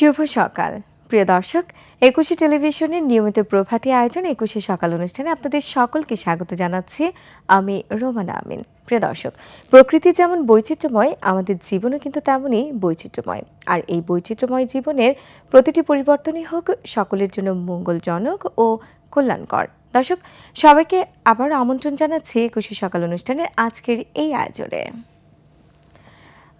শুভ সকাল। প্রিয় দর্শক, একুশে টেলিভিশনের নিয়মিত প্রভাতী আয়োজন একুশে সকাল অনুষ্ঠানে আপনাদের সকলকে স্বাগত জানাচ্ছি আমি রোমানা আমিন। প্রিয় দর্শক, প্রকৃতি যেমন বৈচিত্র্যময়, আমাদের জীবনও কিন্তু তেমনই বৈচিত্র্যময়। আর এই বৈচিত্র্যময় জীবনের প্রতিটি পরিবর্তনই হোক, সকলের জন্য মঙ্গলজনক ও কল্যাণকর। দর্শক, সবাইকে আবার আমন্ত্রণ জানাচ্ছি একুশে সকাল অনুষ্ঠানের আজকের এই আয়োজনে।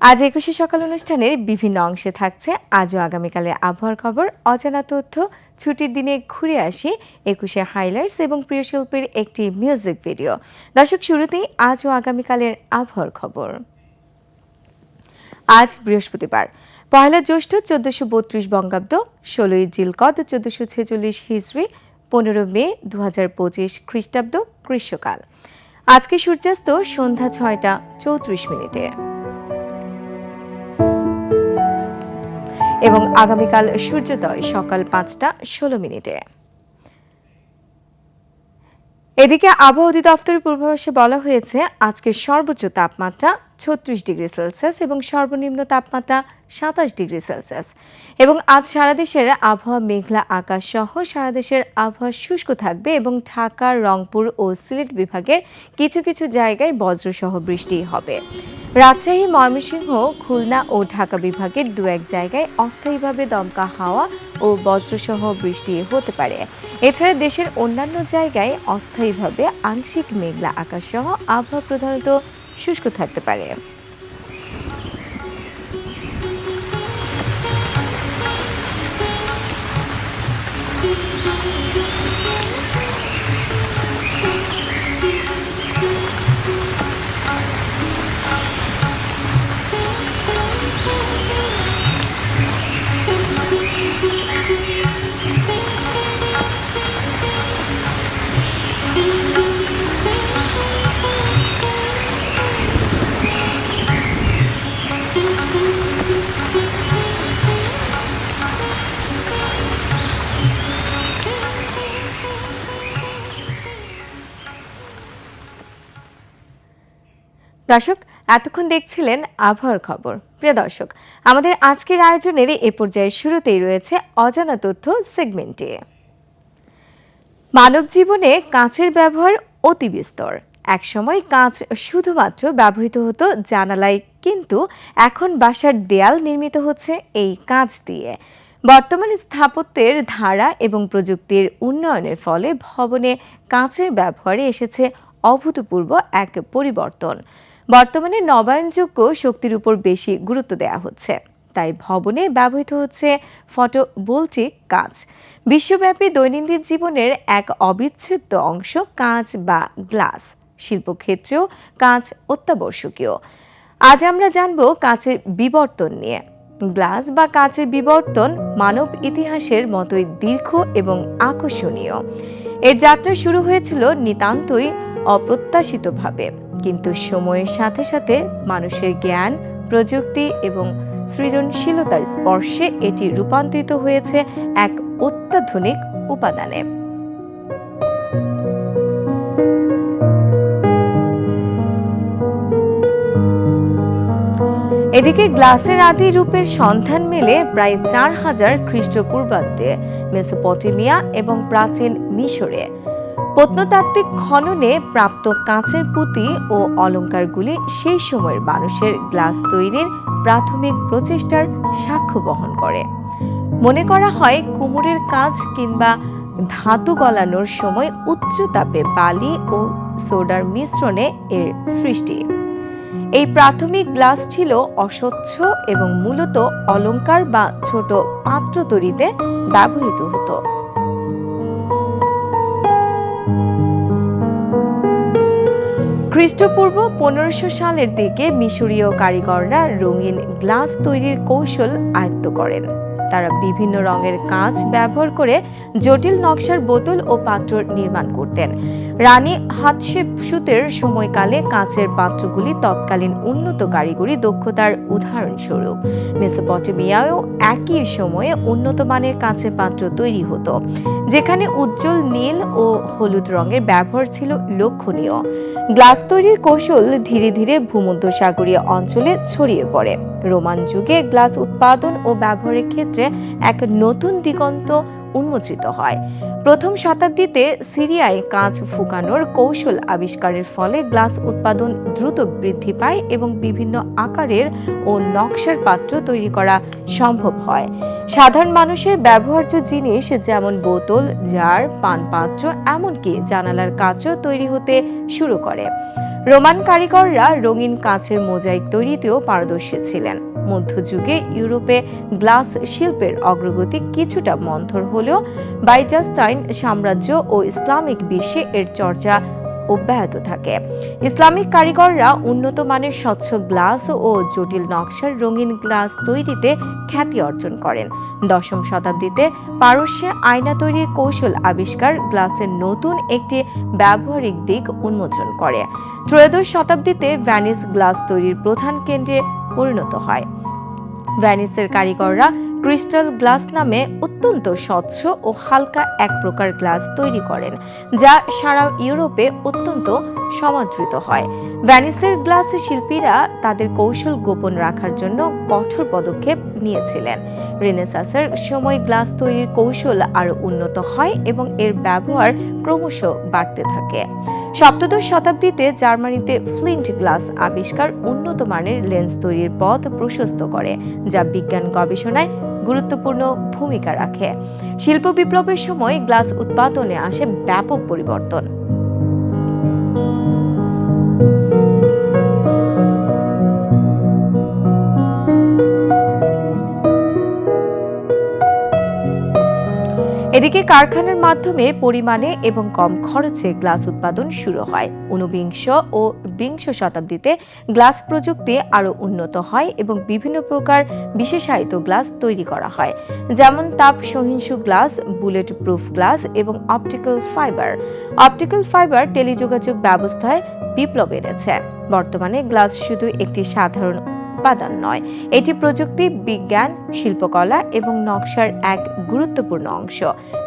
আজ একুশে সকাল অনুষ্ঠানের বিভিন্ন অংশে থাকছে আজও আগামীকালের আবহাওয়ার খবর, অজানা তথ্য, ছুটির দিনে ঘুরে আসি একুশে হাইলাইটস এবং প্রিয় শিল্পীর একটি মিউজিক ভিডিও। দর্শক, শুরুতেই আজও আগামীকালের আবহাওয়ার খবর। আজ বৃহস্পতিবার, পয়লা জ্যৈষ্ঠ চোদ্দশো বত্রিশ বঙ্গাব্দ, ষোলোই জিলকদ চোদ্দশো ছেচল্লিশ হিজড়ি, পনেরো মে দু হাজার পঁচিশ খ্রিস্টাব্দ গ্রীষ্মকাল। আজকে সূর্যাস্ত সন্ধ্যা ছয়টা চৌত্রিশ মিনিটে। এবং আগামীকাল সূর্যোদয় সকাল পাঁচটা ষোলো মিনিটে। এদিকে আবহাওয়া অধিদপ্তরের পূর্বাভাসে বলা হয়েছে আজকের সর্বোচ্চ তাপমাত্রা ছত্রিশ ডিগ্রি সেলসিয়াস এবং সর্বনিম্ন তাপমাত্রা সাতাশ ডিগ্রি সেলসিয়াস। এবং আজ সারা দেশের আবহাওয়া, মেঘলা আকাশ সহ সারা দেশের আবহাওয়া শুষ্ক থাকবে এবং ঢাকা, রংপুর ও সিলেট বিভাগের কিছু কিছু জায়গায় বজ্রসহ বৃষ্টি হবে। রাজশাহী, ময়মনসিংহ, খুলনা ও ঢাকা বিভাগের দু এক জায়গায় অস্থায়ীভাবে দমকা হাওয়া ও বজ্রসহ বৃষ্টি হতে পারে। এছাড়া দেশের অন্যান্য জায়গায় অস্থায়ীভাবে আংশিক মেঘলা আকাশ সহ আবহাওয়া প্রধানত শুষ্ক থাকতে পারে। দর্শক, এতক্ষণ দেখছিলেন আবহাওয়ার খবর। প্রিয় দর্শক, আমাদের আজকের আয়োজনের এ পর্যায়ের শুরুতেই রয়েছে অজানা তথ্য সেগমেন্টে। মানব জীবনে কাঁচের ব্যবহার অতি বিস্তর। একসময় কাঁচ শুধুমাত্র ব্যবহৃত হতো জানালায়, কিন্তু এখন বাসার দেয়াল নির্মিত হচ্ছে এই কাঁচ দিয়ে। বর্তমানে স্থাপত্যের ধারা এবং প্রযুক্তির উন্নয়নের ফলে ভবনে কাঁচের ব্যবহারে এসেছে অভূতপূর্ব এক পরিবর্তন। বর্তমানে নবায়নযোগ্য শক্তির উপর বেশি গুরুত্ব দেওয়া হচ্ছে। তাই ভবনে ব্যবহৃত হচ্ছে ফটোভোল্টিক কাঁচ। বিশ্বব্যাপী দৈনন্দিন জীবনের এক অবিচ্ছেদ্য অংশ কাঁচ বা গ্লাস। শিল্পক্ষেত্রেও কাঁচ অত্যাবশ্যকীয়। আজ আমরা জানব কাঁচের বিবর্তন নিয়ে। গ্লাস বা কাঁচের বিবর্তন মানব ইতিহাসের মতোই দীর্ঘ এবং আকর্ষণীয়। এর যাত্রা শুরু হয়েছিল নিতান্তই অপ্রত্যাশিতভাবে। কিন্তু সময়ের সাথে সাথে মানুষের জ্ঞান, প্রযুক্তি এবং সৃজনশীলতার স্পর্শে এটি রূপান্তরিত হয়েছে এক অত্যাধুনিক উপাদানে। এদিকে গ্লাসের আদি রূপের সন্ধান মেলে প্রায় চার হাজার খ্রিস্টপূর্বাব্দে মেসোপটেমিয়া এবং প্রাচীন মিশরে। প্রত্নতাত্ত্বিক খননে প্রাপ্ত কাঁচের পুঁতি ও অলঙ্কারগুলি সেই সময়ের মানুষের গ্লাস তৈরির প্রাথমিক প্রচেষ্টার সাক্ষ্য বহন করে। মনে করা হয় কুমোরের কাজ কিংবা ধাতু গলানোর সময় উচ্চ তাপে বালি ও সোডার মিশ্রণে এর সৃষ্টি। এই প্রাথমিক গ্লাস ছিল অস্বচ্ছ এবং মূলত অলঙ্কার বা ছোট পাত্র তৈরিতে ব্যবহৃত হতো। খ্রিস্টপূর্ব পনেরোশো সালের দিকে মিশরীয় কারিগররা রঙিন গ্লাস তৈরির কৌশল আয়ত্ত করেন। তারা বিভিন্ন রঙের কাঁচ ব্যবহার করে জটিল নকশার বোতল ও পাত্র নির্মাণ করতেন। রানী হাতশেপসুতের সময়কালে কাঁচের পাত্রগুলি তৎকালীন উন্নত কারিগরি দক্ষতার উদাহরণস্বরূপ। মেসোপটেমিয়ায়ও একই সময়ে উন্নত মানের কাঁচের পাত্র তৈরি হতো, যেখানে উজ্জ্বল নীল ও হলুদ রঙের ব্যবহার ছিল লক্ষণীয়। গ্লাস তৈরির কৌশল ধীরে ধীরে ভূমধ্যসাগরীয় অঞ্চলে ছড়িয়ে পড়ে। রোমান যুগে গ্লাস উৎপাদন ও ব্যবহারের ক্ষেত্রে এক নতুন দিগন্ত উন্মোচিত হয়। প্রথম শতাব্দীতে সিরিয়ায় কাঁচ ফুকানোর কৌশল আবিষ্কারের ফলে গ্লাস উৎপাদন দ্রুত বৃদ্ধি পায় এবং বিভিন্ন আকারের ও নকশার পাত্র তৈরি করা সম্ভব হয়। সাধারণ মানুষের ব্যবহার্য জিনিস যেমন বোতল, জার, পানপাত্র এমনকি জানালার কাঁচও তৈরি হতে শুরু করে। রোমান কারিগররা রঙিন কাঁচের মোজাইক তৈরিতেও পারদর্শী ছিলেন। মধ্যযুগে ইউরোপে গ্লাস শিল্পের অগ্রগতি কিছুটা মন্থর হলেও বাইজাস্টাইন সাম্রাজ্য ও ইসলামিক বিশ্বে এর চর্চা অব্যাহত থাকে। ইসলামিক কারিগররা উন্নত মানের স্বচ্ছ গ্লাস ও জটিল নকশার রঙিন গ্লাস তৈরিতে খ্যাতি অর্জন করেন। দশম শতাব্দীতে পারস্যে আয়না তৈরির কৌশল আবিষ্কার গ্লাসের নতুন একটি ব্যবহারিক দিক উন্মোচন করে। ত্রয়োদশ শতাব্দীতে ভ্যানিস গ্লাস তৈরির প্রধান কেন্দ্রে পরিণত হয়। ভ্যানিসের কারিগররা ক্রিস্টাল গ্লাস নামে অত্যন্ত স্বচ্ছ ও হালকা এক প্রকার গ্লাস তৈরি করেন, যা সারা ইউরোপে অত্যন্ত সমাদৃত হয়। ভ্যানিসের গ্লাস শিল্পীরা তাদের কৌশল গোপন রাখার জন্য কঠোর পদক্ষেপ নিয়েছিলেন। রেনেসাসের সময় গ্লাস তৈরির কৌশল আরও উন্নত হয় এবং এর ব্যবহার ক্রমশ বাড়তে থাকে। সপ্তদশ শতাব্দীতে জার্মানিতে ফ্লিন্ট গ্লাস আবিষ্কার উন্নত মানের লেন্স তৈরির পথ প্রশস্ত করে, যা বিজ্ঞান গবেষণায় গুরুত্বপূর্ণ ভূমিকা রাখে। শিল্প বিপ্লবের সময় গ্লাস উৎপাদনে আসে ব্যাপক পরিবর্তন। এদিকে কারখানার মাধ্যমে পরিমাণে এবং কম খরচে গ্লাস উৎপাদন শুরু হয়। ঊনবিংশ ও বিংশ শতাব্দীতে গ্লাস প্রযুক্তি আরও উন্নত হয় এবং বিভিন্ন প্রকার বিশেষায়িত গ্লাস তৈরি করা হয়। যেমন তাপ সহিংসু গ্লাস বুলেট প্রুফ গ্লাস এবং অপটিক্যাল ফাইবার। অপটিক্যাল ফাইবার টেলিযোগাযোগ ব্যবস্থায় বিপ্লব এনেছে। বর্তমানে গ্লাস শুধু একটি সাধারণ উপাদান নয়। এটি প্রযুক্তি, বিজ্ঞান, শিল্পকলা এবং নকশার এক গুরুত্বপূর্ণ অংশ।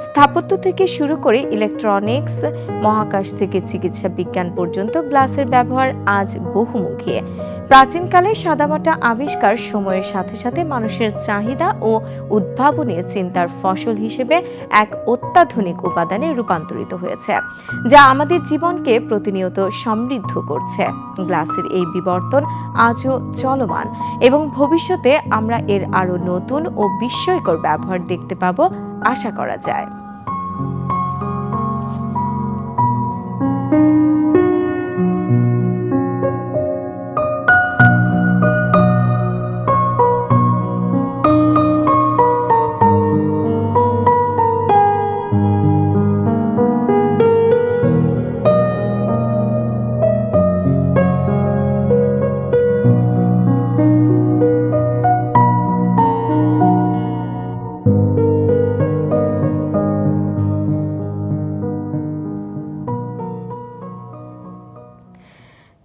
স্থাপত্য থেকে শুরু করে ইলেকট্রনিক্স মহাকাশ থেকে চিকিৎসা বিজ্ঞান পর্যন্ত গ্লাসের ব্যবহার আজ বহুমুখী। প্রাচীনকালে সাদামাটা আবিষ্কার সময়ের সাথে সাথে মানুষের চাহিদা ও উদ্ভাবনী চিন্তার ফসল হিসেবে এক অত্যাধুনিক উপাদানে রূপান্তরিত হয়েছে, যা আমাদের জীবনকে প্রতিনিয়ত সমৃদ্ধ করছে। গ্লাসের এই বিবর্তন আজও চলমান এবং ভবিষ্যতে আমরা এর আরও নতুন ও বিস্ময়কর ব্যবহার দেখতে পাব, আশা করা যায়।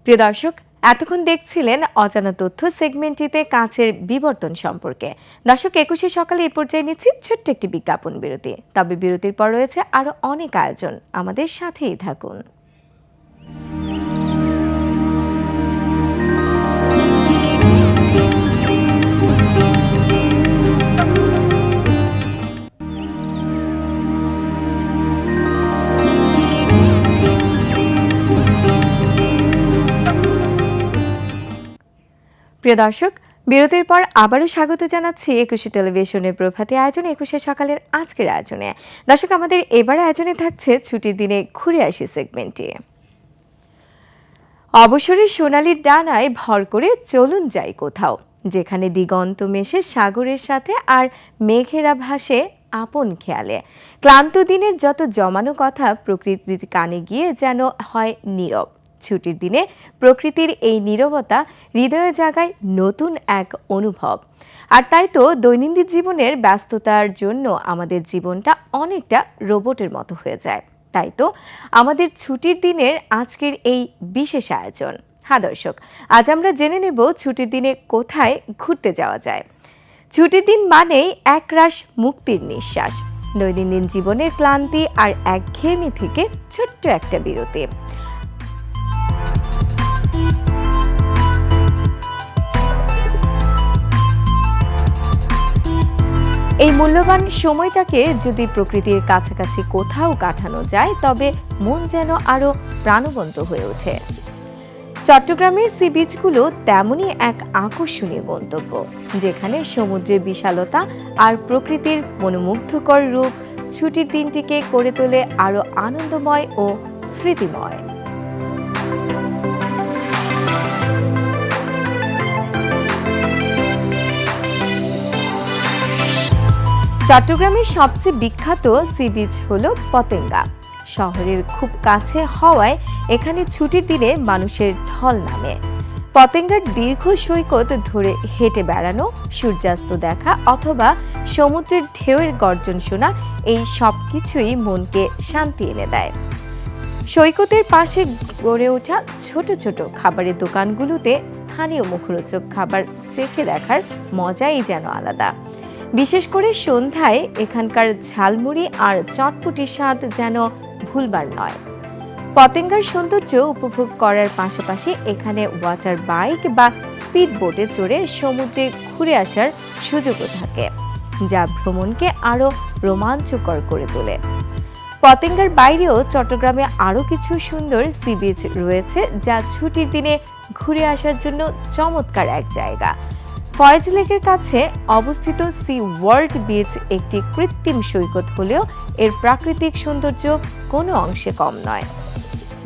প্রিয় দর্শক, এতক্ষণ দেখছিলেন অজানা তথ্য সেগমেন্টটিতে কাঁচের বিবর্তন সম্পর্কে। দর্শক, একুশে সকালে এই পর্যায়ে নিচ্ছি ছোট্ট একটি বিজ্ঞাপন বিরতি। তবে বিরতির পর রয়েছে আরও অনেক আয়োজন। আমাদের সাথেই থাকুন। প্রিয় দর্শক, বিরতির পর আবারও স্বাগত জানাচ্ছি একুশে টেলিভিশনের প্রভাতী আয়োজন, একুশে সকালের আজকের আয়োজনে। দর্শক, আমাদের এবার আয়োজনে থাকছে ছুটির দিনে ঘুরে আসি সেগমেন্টটি। অবসরের সোনালির ডানায় ভর করে চলুন যাই কোথাও, যেখানে দিগন্ত মেশে সাগরের সাথে আর মেঘেরা ভাসে আপন খেয়ালে। ক্লান্ত দিনের যত জমানো কথা প্রকৃতির কানে গিয়ে যেন হয় নীরব। ছুটির দিনে প্রকৃতির এই নীরবতা হৃদয়ে জাগায় নতুন এক অনুভব। আর তাই তো দৈনন্দিন জীবনের ব্যস্ততার জন্য আমাদের জীবনটা অনেকটা রোবটের মতো হয়ে যায়। তাই তো আমাদের ছুটির দিনের আজকের এই বিশেষ আয়োজন। হ্যাঁ দর্শক, আজ আমরা জেনে নেব ছুটির দিনে কোথায় ঘুরতে যাওয়া যায়। ছুটির দিন মানেই একরাশ মুক্তির নিঃশ্বাস। দৈনন্দিন জীবনের ক্লান্তি আর এক একঘেয়েমি থেকে ছোট্ট একটা বিরতি। এই মূল্যবান সময়টাকে যদি প্রকৃতির কাছাকাছি কোথাও কাটানো যায়, তবে মন যেন আরও প্রাণবন্ত হয়ে ওঠে। চট্টগ্রামের সি বিচগুলো তেমনই এক আকর্ষণীয় গন্তব্য, যেখানে সমুদ্রের বিশালতা আর প্রকৃতির মনোমুগ্ধকর রূপ ছুটির দিনটিকে করে তোলে আরও আনন্দময় ও স্মৃতিময়। চট্টগ্রামের সবচেয়ে বিখ্যাত সি বিচ হল পতেঙ্গা। শহরের খুব কাছে হওয়ায় এখানে ছুটির দিনে মানুষের ঢল নামে। পতেঙ্গার দীর্ঘ সৈকত ধরে হেঁটে বেড়ানো, সূর্যাস্ত দেখা অথবা সমুদ্রের ঢেউয়ের গর্জন শোনা এই সব কিছুই মনকে শান্তি এনে দেয়। সৈকতের পাশে গড়ে ওঠা ছোট ছোট খাবারের দোকানগুলোতে স্থানীয় মুখরোচক খাবার চেখে দেখার মজাই যেন আলাদা। বিশেষ করে সন্ধ্যায় এখানকার ঝালমুড়ি আর চটপটির স্বাদ যেন ভুলবার নয়। পতেঙ্গার সৌন্দর্য উপভোগ করার পাশাপাশি এখানে ওয়াটার বাইক বা স্পিড বোটে চড়ে সমুদ্রে ঘুরে আসার সুযোগও থাকে, যা ভ্রমণকে আরও রোমাঞ্চকর করে তোলে। পতেঙ্গার বাইরেও চট্টগ্রামে আরও কিছু সুন্দর সি বিচ রয়েছে, যা ছুটির দিনে ঘুরে আসার জন্য চমৎকার এক জায়গা। ফয়েজ লেকের কাছে অবস্থিত সি ওয়ার্ল্ড বিচ একটি কৃত্রিম সৈকত হলেও এর প্রাকৃতিক সৌন্দর্য কোনো অংশে কম নয়।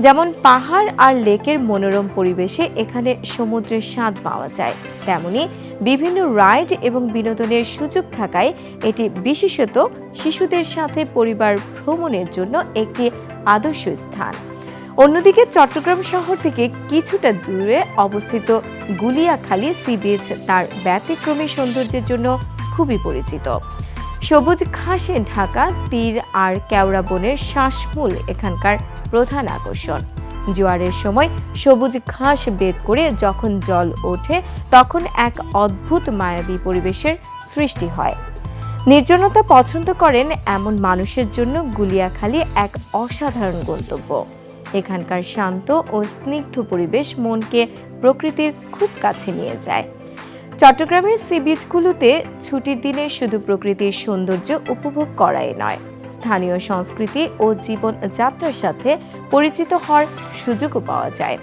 যেমন পাহাড় আর লেকের মনোরম পরিবেশে এখানে সমুদ্রের স্বাদ পাওয়া যায়, তেমনি বিভিন্ন রাইড এবং বিনোদনের সুযোগ থাকায় এটি বিশেষত শিশুদের সাথে পরিবার ভ্রমণের জন্য একটি আদর্শ স্থান। অন্যদিকে চট্টগ্রাম শহর থেকে কিছুটা দূরে অবস্থিত গুলিয়াখালী সি বিচ তার ব্যতিক্রমী সৌন্দর্যের জন্য খুবই পরিচিত। সবুজ ঘাসে ঢাকা, তীর আর কেওড়া বনের শ্বাসমূল এখানকার প্রধান আকর্ষণ। জোয়ারের সময় সবুজ ঘাস বেদ করে যখন জল ওঠে, তখন এক অদ্ভুত মায়াবী পরিবেশের সৃষ্টি হয়। নির্জনতা পছন্দ করেন এমন মানুষের জন্য গুলিয়াখালী এক অসাধারণ গন্তব্য। এখানকার শান্ত ও স্নিগ্ধ পরিবেশ মনকে প্রকৃতির খুব কাছে নিয়ে যায়। চট্টগ্রামের সি বিচগুলোতে ছুটির দিনে শুধু প্রকৃতির সৌন্দর্য উপভোগ করাই নয়, স্থানীয় সংস্কৃতি ও জীবনযাত্রার সাথে পরিচিত হওয়ার সুযোগও পাওয়া যায়।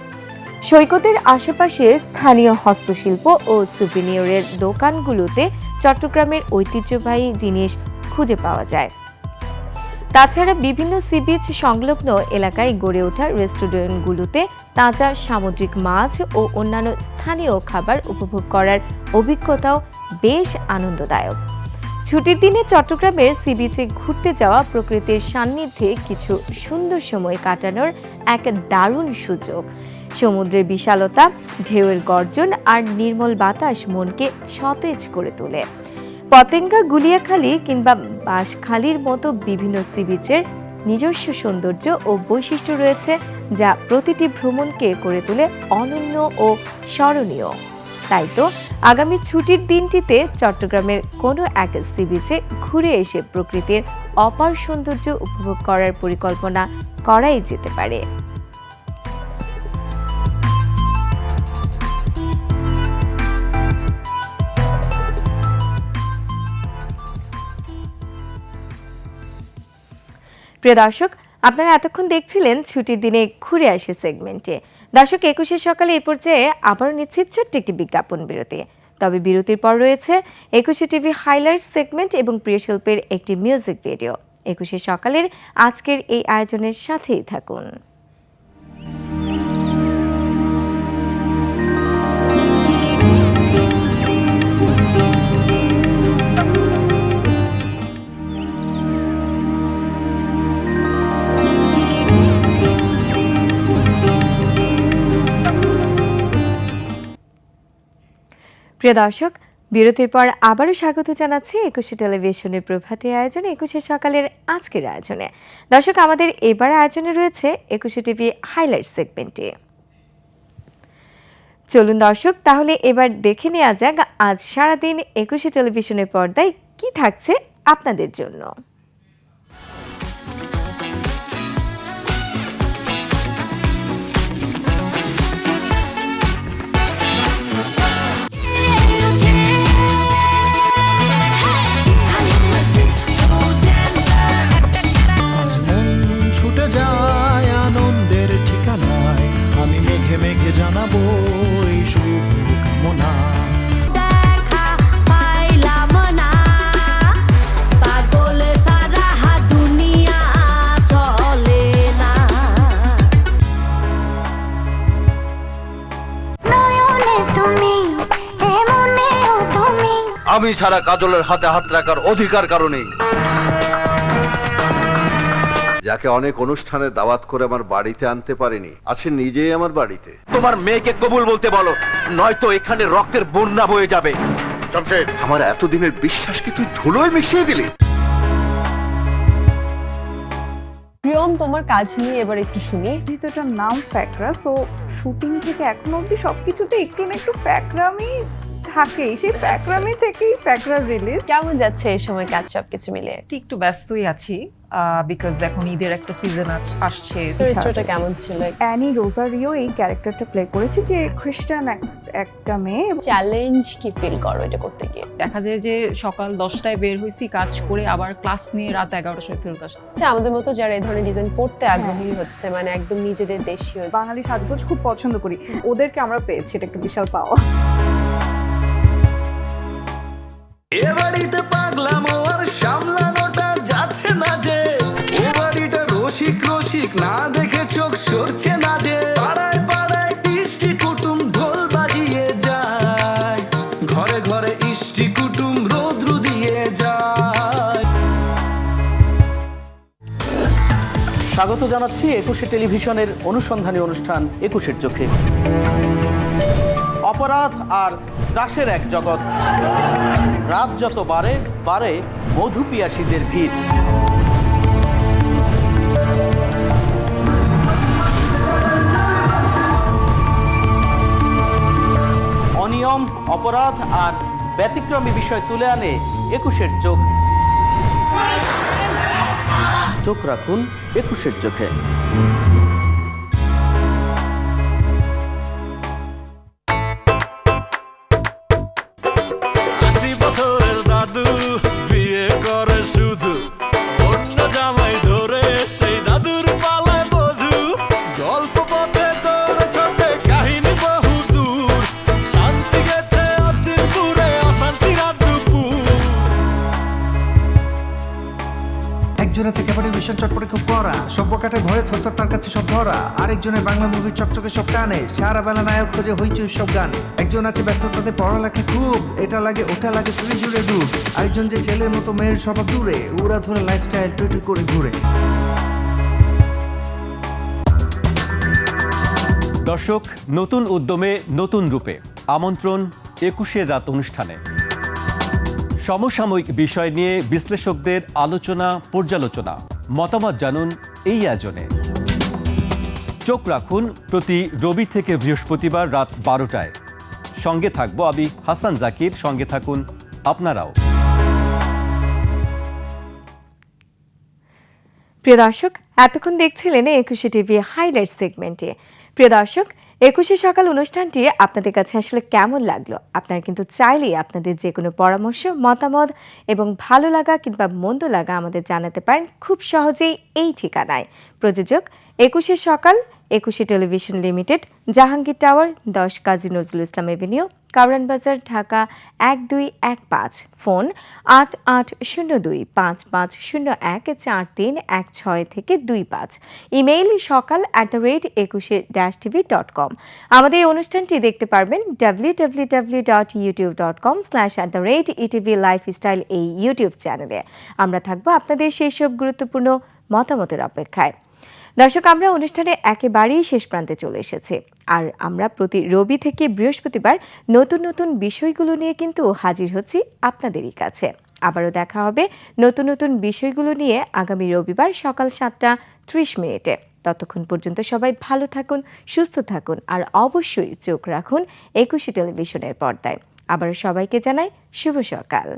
সৈকতের আশেপাশে স্থানীয় হস্তশিল্প ও সুপিনিয়রের দোকানগুলোতে চট্টগ্রামের ঐতিহ্যবাহী জিনিস খুঁজে পাওয়া যায়। তাছাড়া বিভিন্ন সি বিচ সংলগ্ন এলাকায় গড়ে ওঠা রেস্টুরেন্টগুলোতে তাজা সামুদ্রিক মাছ ও অন্যান্য স্থানীয় খাবার উপভোগ করার অভিজ্ঞতাও বেশ আনন্দদায়ক। ছুটির দিনে চট্টগ্রামের সি বিচে ঘুরতে যাওয়া প্রকৃতির সান্নিধ্যে কিছু সুন্দর সময় কাটানোর এক দারুণ সুযোগ। সমুদ্রের বিশালতা, ঢেউয়ের গর্জন আর নির্মল বাতাস মনকে সতেজ করে তোলে। পতেঙ্গা, গুলিয়াখালী কিংবা বাঁশখালীর মতো বিভিন্ন সি বিচের নিজস্ব সৌন্দর্য ও বৈশিষ্ট্য রয়েছে যা প্রতিটি ভ্রমণকে করে তোলে অনন্য ও স্মরণীয়। তাই তো আগামী ছুটির দিনটিতে চট্টগ্রামের কোনো এক সি বিচে ঘুরে এসে প্রকৃতির অপার সৌন্দর্য উপভোগ করার পরিকল্পনা করাই যেতে পারে। প্রিয় দর্শক, আপনারা এতক্ষণ দেখছিলেন ছুটির দিনে ঘুরে আসে সেগমেন্টে। দর্শক, একুশে সকালে এই পর্যায়ে আবারও নিচ্ছে ছোট্ট একটি বিজ্ঞাপন বিরতি। তবে বিরতির পর রয়েছে একুশে টিভি হাইলাইট সেগমেন্ট এবং প্রিয় শিল্পের একটি মিউজিক ভিডিও। একুশে সকালের আজকের এই আয়োজনের সাথেই থাকুন। প্রিয় দর্শক, বিরতির পর আবারও স্বাগত জানাচ্ছি একুশে টেলিভিশনের প্রভাতে আয়োজনে একুশে সকালের আজকের আয়োজনে। দর্শক, আমাদের এবার আয়োজনে রয়েছে একুশে টিভি হাইলাইট সেগমেন্টে। চলুন দর্শক, তাহলে এবার দেখে নেওয়া যাক আজ সারাদিন একুশে টেলিভিশনের পর্দায় কি থাকছে আপনাদের জন্য। তুমি ছাড়া কাজলের হাতে হাত রাখার অধিকার কারণেই। যাকে অনেক অনুষ্ঠানে দাওয়াত করে আমার বাড়িতে আনতে পারিনি আছে নিজেই আমার বাড়িতে। তোমার মেয়েকে কবুল বলতে বলো নয়তো এখানে রক্তের বন্যা বয়ে যাবে। জামশেদ। আমার এতদিনের বিশ্বাস কি তুই ধুলোয় মিশিয়ে দিলি? প্রিয়ম তোমার কাজ নিয়ে এবার একটু শুনি। যেহেতু এটার নাম ফ্যাকরা সো শুটিং থেকে এখন অবধি সবকিছুতে একটু না একটু ফ্যাকরামি থাকেই সেই ফ্যাকরামি থেকেই ফ্যাকরা রিলিজ কেমন যাচ্ছে এই সময় কাজ সবকিছু মিলিয়ে? একটু একটু ব্যস্তই আছি বিকজ এখন ঈদের একটা সিজন আসছে। চরিত্রটা কেমন ছিল? অ্যানি রোজারিও এই ক্যারেক্টারটা প্লে করেছে যে খ্রিস্টান এক- একটা মেয়ে। চ্যালেঞ্জ কি ফিল করো এটা করতে গিয়ে? দেখা যায় যে সকাল দশটায় বের হয়েছি কাজ করে আবার ক্লাস নিয়ে রাত এগারোটার সময় ফেরত আসছি। আচ্ছা আমাদের মতো যারা এই ধরনের ডিজাইন পড়তে আগ্রহী হচ্ছে মানে একদম নিজেদের দেশীয় বাঙালি সাজগোজ খুব পছন্দ করি। ওদেরকে আমরা পেয়েছি এটা একটা বিশাল পাওয়া এ বাড়িতে পাগলাম আর সামলানোটা যাচ্ছে না যে। ও রসিক রসিক, না দেখে চোখ সরছে না যে। পাড়ায় পাড়ায় ইষ্টি কুটুম ঢোল বাজিয়ে যায়। ঘরে ঘরে ইষ্টি কুটুম রৌদ্র দিয়ে যায়। স্বাগত জানাচ্ছি একুশে টেলিভিশনের অনুসন্ধানী অনুষ্ঠান একুশের চোখে। অপরাধ আর ত্রাসের এক জগৎ। রাত যত বাড়ে বাড়ে মধুপিয়াসীদের ভিড়। অনিয়ম, অপরাধ আর ব্যতিক্রমী বিষয় তুলে আনে একুশের চোখ। চোখ রাখুন একুশের চোখে। আরেকজনের বাংলা মুভির চকচকে সব টানে। সারা বেলা নায়ক খোঁজে হইচই সব গান। একজন আছে ব্যস্ততাতে পড়ালেখা খুব, এটা লাগে, ওটা লাগে চুরি জুড়ে ডুব আরেকজন যে ছেলের মতো মেয়ের স্বভাব দূরে, ওরা ধরে লাইফস্টাইল টুইটু করে ঘুরে। দর্শক, নতুন উদ্যমে নতুন রূপে। আমন্ত্রণ একুশে রাত অনুষ্ঠানে। সমসাময়িক বিষয় নিয়ে বিশ্লেষকদের আলোচনা, পর্যালোচনা। মতামত জানুন এই আয়োজনে। চোখ রাখুন প্রতি রবি থেকে বৃহস্পতিবার রাত বারোটায়। সঙ্গে থাকব আমি হাসান জাকির, সঙ্গে থাকুন আপনারাও। প্রিয় দর্শক, এতক্ষণ দেখছিলেন একুশে টিভি হাইলাইট সেগমেন্টে। প্রিয় দর্শক, একুশে সকাল অনুষ্ঠানটি আপনাদের কাছে আসলে কেমন লাগল? আপনারা কিন্তু চাইলেই আপনাদের যে কোনো পরামর্শ, মতামত এবং ভালো লাগা কিংবা মন্দ লাগা আমাদের জানাতে পারেন খুব সহজেই এই ঠিকানায়। প্রযোজক, একুশে সকাল একুশে টেলিভিশন লিমিটেড, জাহাঙ্গীর টাওয়ার, দশ কাজী নজরুল ইসলাম এভিনিউ কাউরান বাজার, ঢাকা এক দুই এক পাঁচ। ফোন আট আট শূন্য দুই পাঁচ পাঁচ শূন্য এক চার তিন এক ছয় থেকে দুই পাঁচ। ইমেইল সকাল অ্যাট দ্য রেট একুশে ড্যাশ টিভি ডট কম আমাদের এই অনুষ্ঠানটি দেখতে পারবেন W W W dot YouTube dot com slash at the rate ETV lifestyle এই ইউটিউব চ্যানেলে আমরা থাকব আপনাদের সেই সব গুরুত্বপূর্ণ মতামতের অপেক্ষায়। দর্শক, আমরা অনুষ্ঠানে একেবারেই শেষ প্রান্তে চলে এসেছি। আর আমরা প্রতি রবি থেকে বৃহস্পতিবার নতুন নতুন বিষয়গুলো নিয়ে কিন্তু হাজির হচ্ছি আপনাদেরই কাছে। আবারও দেখা হবে নতুন নতুন বিষয়গুলো নিয়ে আগামী রবিবার সকাল সাতটা ত্রিশ মিনিটে। ততক্ষণ পর্যন্ত সবাই ভালো থাকুন, সুস্থ থাকুন আর অবশ্যই চোখ রাখুন একুশে টেলিভিশনের পর্দায়। আবারও সবাইকে জানাই শুভ সকাল।